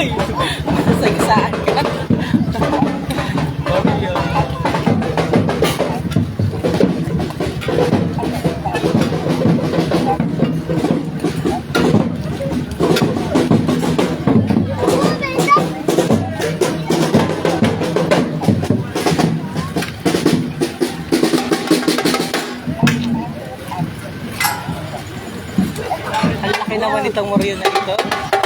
Masasagsaan ka. Ang laki naman itong moryo na ito.